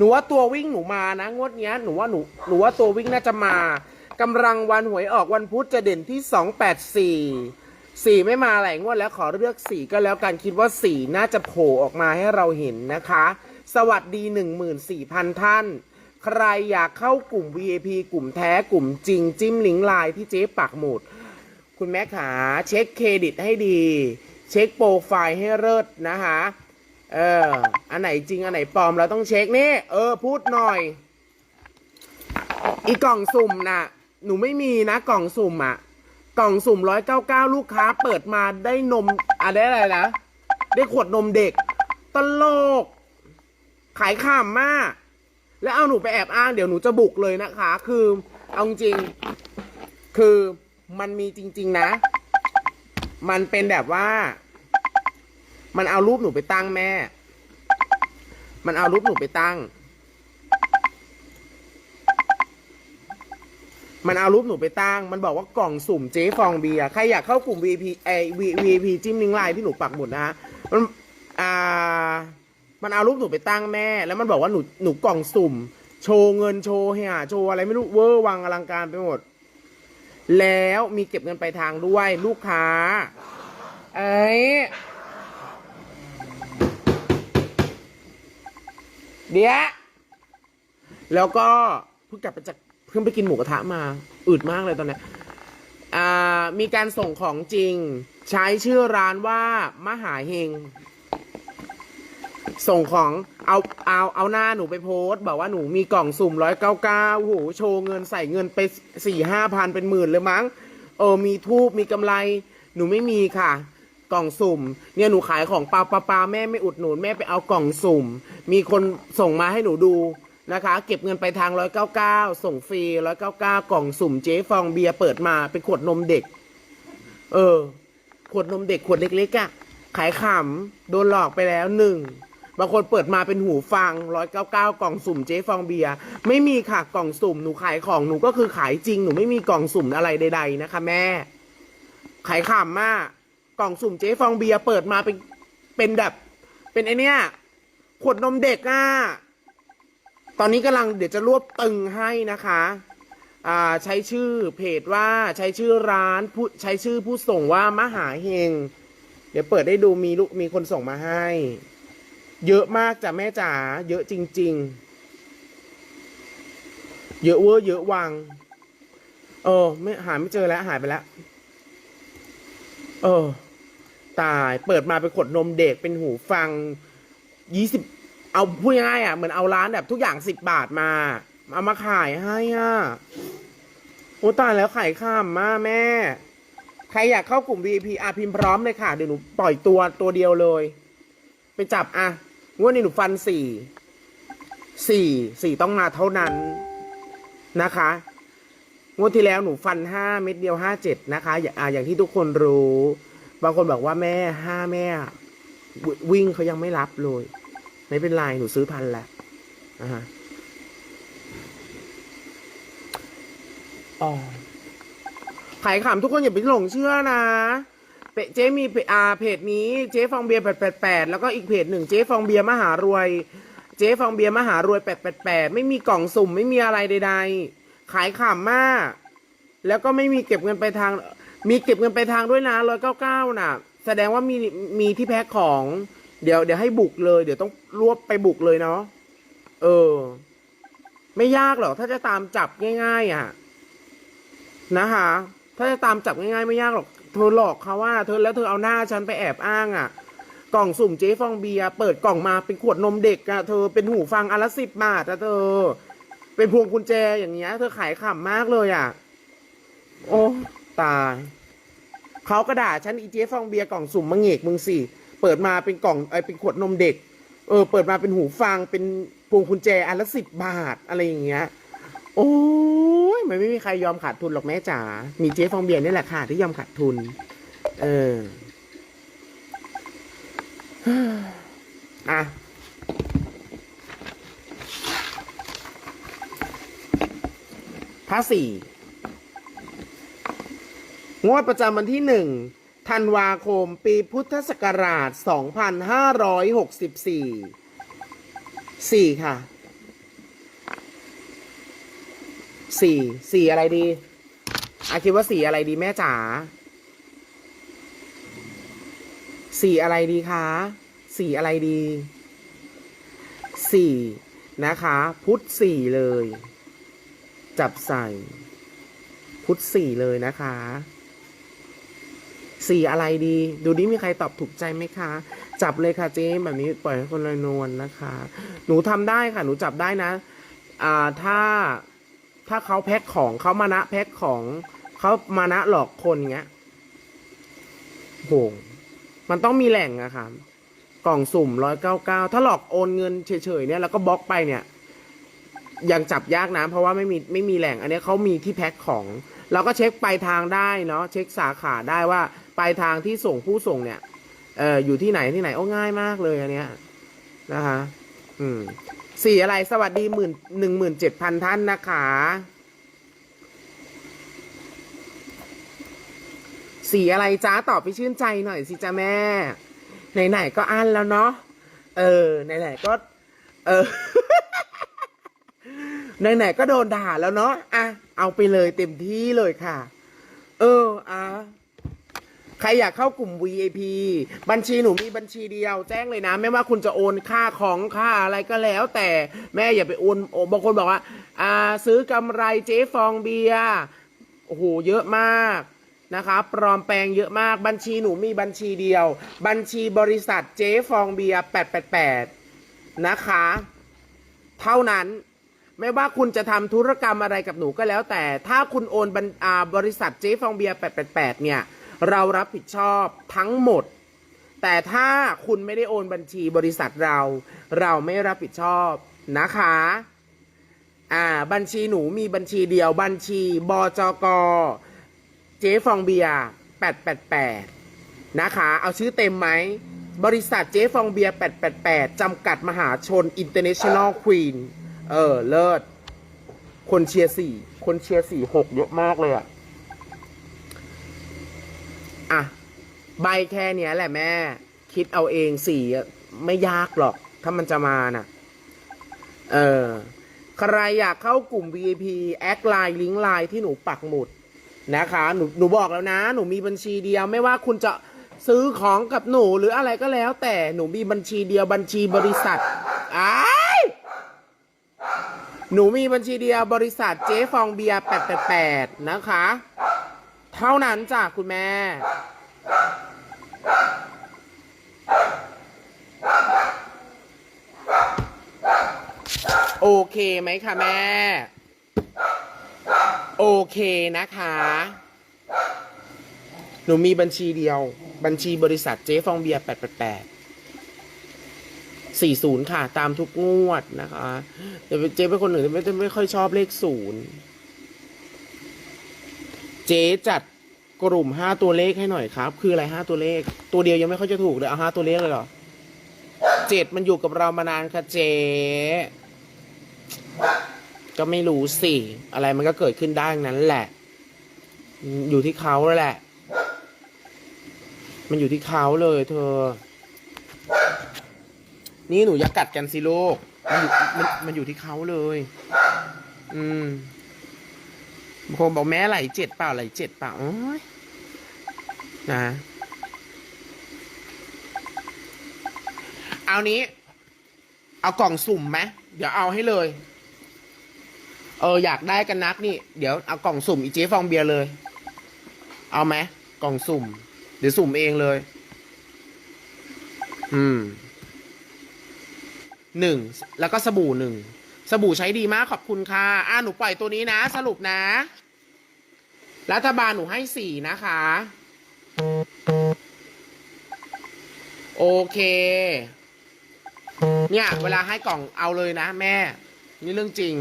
หนูว่าตัววิ่งหนูมานะ งวดเนี้ยหนูว่าหนูหนูว่าตัววิ่งน่าจะมากำลังวันหวยออกวันพุธจะเด่นที่สองแปดสี่สี่ไม่มาหลายงวดแล้วขอเลือกสี่ก็แล้วกันคิดว่าสี่น่าจะโผล่ออกมาให้เราเห็นนะคะ สวัสดีหนึ่งหมื่นสี่พันท่าน ใครอยากเข้ากลุ่ม VIP กลุ่มแท้กลุ่มจริง จิ้มลิงก์ไลน์ที่เจ๊ปักหมุด คุณแม่ขาเช็คเครดิตให้ดี เช็คโปรไฟล์ให้เลิศนะคะ เออ อันไหนจริง อันไหนปลอมเราต้องเช็คนี่ เออ พูดหน่อย อีกล่องสุ่มน่ะ หนูไม่มีนะ กล่องสุ่มอะกล่องสุ่มร้อยเก้าเก้าลูกค้า เปิดมาได้นมอะได้อะไรนะ ได้ขวดนมเด็ก ตลก ขายข้ามมาก แล้วเอาหนูไปแอบอ้าง เดี๋ยวหนูจะบุกเลยนะคะ คือ เอาจริง คือมันมีจริง ๆ นะ มันเป็นแบบว่า มันเอารูปหนูไปตั้งแม่ มันเอารูปหนูไปตั้ง มันเอารูปหนูไปตั้ง มันบอกว่ากล่องสุ่มเจ๊ฟองเบียร์ ใครอยากเข้ากลุ่ม VIP เอ VIP จิ้มลิงก์ไลน์ที่หนูปักหมุดนะฮะ มันอ่า มันเอารูปหนูไปตั้งแม่ แล้วมันบอกว่าหนูหนูกล่องสุ่ม โชว์เงินโชว์เฮียโชว์อะไรไม่รู้เวอร์วังอลังการไปหมด แล้วมีเก็บเงินไปลายทางด้วยลูกค้า เอ้ เดี๋ยแล้วก็เพิ่งกลับไปจากเพิ่งไปกินหมูกระทะมาอืดมากเลยตอนเนี้ยอ่ามีการส่งของจริง ใช้ชื่อร้านว่ามหาเฮง ส่งของเอาเอาเอาหน้าหนูไปโพสต์บอกว่าหนูมีกล่องสุ่มร้อยเก้าเก้าโหโชว์เงินใส่เงินไปสี่ห้าพันเป็นหมื่นเลยมั้ง เออมีทูบมีกำไร หนูไม่มีค่ะ กล่องสุ่ม เนี่ยหนูขายของปลาปลาปลาแม่ไม่อุดหนุนแม่ไปเอากล่องสุ่ม มีคนส่งมาให้หนูดูนะคะ เก็บเงินไปทางร้อยเก้าเก้าส่งฟรีร้อยเก้าเก้ากล่องสุ่มเจ๊ฟองเบียร์เปิดมาเป็นขวดนมเด็ก เออ ขวดนมเด็กขวดเล็กๆอะ่ะ ขายขำโดนหลอกไปแล้วหนึ่งบางคนเปิดมาเป็นหูฟังร้อยเก้าเก้ากล่องสุ่มเจ๊ฟองเบียร์ไม่มีค่ะกล่องสุ่มหนูขายของหนูก็คือขายจริงหนูไม่มีกล่องสุ่มอะไรใด ๆ นะคะ แม่ ขายขำมาก กล่องสุ่มเจ๊ฟองเบียร์เปิดมาเป็นเป็นแบบ เป็นไอเนี้ยขวดนมเด็กอะตอนนี้กำลังเดี๋ยวจะรวบตึงให้นะคะอ่าใช้ชื่อเพจว่าใช้ชื่อร้านผู้ใช้ชื่อผู้ส่งว่ามหาเฮง เดี๋ยวเปิดได้ดูมีลูกมีคนส่งมาให้ เยอะมากจ้ะแม่จ๋าเยอะจริง ๆ เยอะเวอร์เยอะวังเออไม่หาไม่เจอแล้วหายไปแล้วเออ ตายเปิดมาเป็นขวดนมเด็กเป็นหูฟังยี่สิบเอาพูดง่ายอะเหมือนเอาร้านแบบทุกอย่างสิบบาทมาเอามาขายให้อะโอ้ตายแล้วขายข้ามมาแม่ ใครอยากเข้ากลุ่ม VIP อะพิมพ์พร้อมเลยค่ะ เดี๋ยวหนูปล่อยตัวตัวเดียวเลย ไปจับอะงวดนี้หนูฟันสี่สี่สี่ต้องมาเท่านั้นนะคะงวดที่แล้วหนูฟันห้าเม็ดเดียวห้าเจ็ดนะคะ อย่างอะอย่างที่ทุกคนรู้ บางคนบอกว่าแม่ห้าแม่ วิ่งเขายังไม่รับเลย ไม่เป็นไรหนูซื้อพันแล้วนะฮะอ๋อขายขำทุกคนอย่าไปหลงเชื่อนะเปเจ๊มีเพจอาเพจนี้เจ๊ฟองเบียร์แปดแปดแปดแล้วก็อีกเพจหนึ่งเจ๊ฟองเบียร์มหารวย เจ๊ฟองเบียร์มหารวยแปดแปดแปดไม่มีกล่องสุ่มไม่มีอะไรใด ๆ ขายขำมาก แล้วก็ไม่มีเก็บเงินไปทาง มีเก็บเงินไปทางด้วยนะร้อยเก้าเก้าน่ะ แสดงว่ามีมีที่แพ็คของ เดี๋ยวเดี๋ยวให้บุกเลย เดี๋ยวต้องรวบไปบุกเลยเนาะเออ ไม่ยากหรอกถ้าจะตามจับง่าย ๆ อะ นะคะ ถ้าจะตามจับง่ายๆ ไม่ยากหรอกเธอหลอกเขาว่าเธอแล้วเธอเอาหน้าฉันไปแอบอ้างอะ กล่องสุ่มเจ๊ฟองเบียร์เปิดกล่องมาเป็นขวดนมเด็กอะเธอเป็นหูฟังอันละสิบบาทอะเธอ เป็นพวงกุญแจอย่างเงี้ย เธอขายขำมากเลยอะ โอ้ ตา เขากระด่าฉันอีเจ๊ฟองเบียร์กล่องสุ่มมังเงกมึงสิ เปิดมาเป็นกล่องไอเป็นขวดนมเด็ก เออ เปิดมาเป็นหูฟัง เป็นพวงกุญแจอันละสิบบาทอะไรอย่างเงี้ย โอ้ยมันไม่มีใครยอมขาดทุนหรอกแม่จ๋า มีเจ๊ฟองเบียร์นี่แหละค่ะที่ยอมขาดทุน เออ อะภาษี งวดประจำวันที่หนึ่งธันวาคม ปีพุทธศักราช 2564 4 ค่ะสี่สี่อะไรดีอาคิดว่าสีอะไรดีแม่จ๋าสีอะไรดีคะสีอะไรดีสี่นะคะ พุทธสี่เลย จับใส่ พุทธสี่เลยนะคะ สีอะไรดี ดูดิมีใครตอบถูกใจไหมคะ จับเลยค่ะเจ๊แบบนี้ปล่อยให้คนลอยนวลนะคะ หนูทำได้ค่ะ หนูจับได้นะอ่าถ้าถ้าเขาแพ็คของเขามานะแพ็คของเขามานะหลอกคนเงี้ยโหมันต้องมีแหล่งอะค่ะ กล่องสุ่มร้อยเก้าเก้าถ้าหลอกโอนเงินเฉยๆเนี่ยแล้วก็บล็อกไปเนี่ย ยังจับยากนะ เพราะว่าไม่มีไม่มีแหล่ง อันนี้เขามีที่แพ็คของ เราก็เช็คปลายทางได้เนาะเช็คสาขาได้ว่า ปลายทางที่ส่งผู้ส่งเนี่ยเอออยู่ที่ไหนที่ไหนโอ้ง่ายมากเลยอันเนี้ยนะคะอืมสี่อะไรสวัสดีหมื่นหนึ่งหมื่นเจ็ดพันท่านนะคะสีอะไรจ้าตอบพี่ชื่นใจหน่อยสิจ้าแม่ ไหนๆก็อันแล้วเนาะเออไหนๆก็ เออไหนๆก็โดนด่าแล้วเนาะอะเอาไปเลยเต็มที่เลยค่ะ เอออะ ใครอยากเข้ากลุ่ม VIP บัญชีหนูมีบัญชีเดียว แจ้งเลยนะ ไม่ว่าคุณจะโอนค่าของค่าอะไรก็แล้ว แต่แม่อย่าไปโอนโอบางคนบอกว่าอ่าซื้อกำไรเจ๊ฟองเบียร์โอ้โหเยอะมากนะคะปลอมแปลงเยอะมากบัญชีหนูมีบัญชีเดียว บัญชีบริษัทเจ๊ฟองเบียร์888 นะคะ เท่านั้นไม่ว่าคุณจะทำธุรกรรมอะไรกับหนูก็แล้วแต่ ถ้าคุณโอนบอบริษัทเจ๊ฟองเบียร์888 เนี่ย เรารับผิดชอบทั้งหมด แต่ถ้าคุณไม่ได้โอนบัญชีบริษัทเรา เราไม่รับผิดชอบนะคะอ่าบัญชีหนูมีบัญชีเดียว บัญชีบจกเจ๊ฟองเบียร์888 นะคะ เอาชื่อเต็มไหม บริษัทเจ๊ฟองเบียร์888 จำกัดมหาชน International Queen เออ เลิศ คนเชียร์สี่ คนเชียร์สี่หกเยอะมากเลยอะอะ ใบแค่เนี้ยแหละแม่ คิดเอาเองสีไม่ยากหรอก ถ้ามันจะมาน่ะ เออ ใครอยากเข้ากลุ่ม VIP แอดไลน์ลิงก์ไลน์ที่หนูปักหมุดนะคะ หนูหนูบอกแล้วนะ หนูมีบัญชีเดียว ไม่ว่าคุณจะซื้อของกับหนูหรืออะไรก็แล้ว แต่หนูมีบัญชีเดียวบัญชีบริษัทอ้ายหนูมีบัญชีเดียวบริษัทเจ๊ฟองเบียร์888นะคะ เท่านั้นจ้ะคุณแม่ โอเคไหมคะแม่ โอเคนะคะ หนูมีบัญชีเดียว บัญชีบริษัทเจ๊ฟองเบียร์888 40ค่ะ ตามทุกงวดนะคะเจ๊เป็นคนหนึ่งที่ไม่ไม่ค่อยชอบเลขศูนย์เจ๊จัดกลุ่ม5ตัวเลขให้หน่อยครับ คืออะไร5ตัวเลข ตัวเดียวยังไม่ค่อยจะถูกเลยเอา5ตัวเลขเลยเหรอเจ็ดมันอยู่กับเรามานานค่ะเจ๊ ก็ไม่รู้สิ อะไรมันก็เกิดขึ้นได้นั้นแหละ อยู่ที่เขาแล้วแหละ มันอยู่ที่เขาเลยเธอ นี่หนูอย่ากัดกันสิลูก มันอยู่มันมันอยู่ที่เขาเลย อืมบางคนบอกแม่ไหลเจ็ดเปล่าไหลเจ็ดเปล่าโอ้ยนะเอานี้ เอากล่องสุ่มไหมเดี๋ยวเอาให้เลย เอออยากได้กันนักนี่ เดี๋ยวเอากล่องสุ่มอีเจ๊ฟองเบียร์เลย เอาไหมกล่องสุ่ม เดี๋ยวสุ่มเองเลย อืมหนึ่งแล้วก็สบู่หนึ่งสบู่ใช้ดีมากขอบคุณค่ะอ่าหนูปล่อยตัวนี้นะ สรุปนะ รัฐบาลหนูให้สี่นะคะ โอเค เนี่ย เวลาให้กล่องเอาเลยนะแม่ นี่เรื่องจริง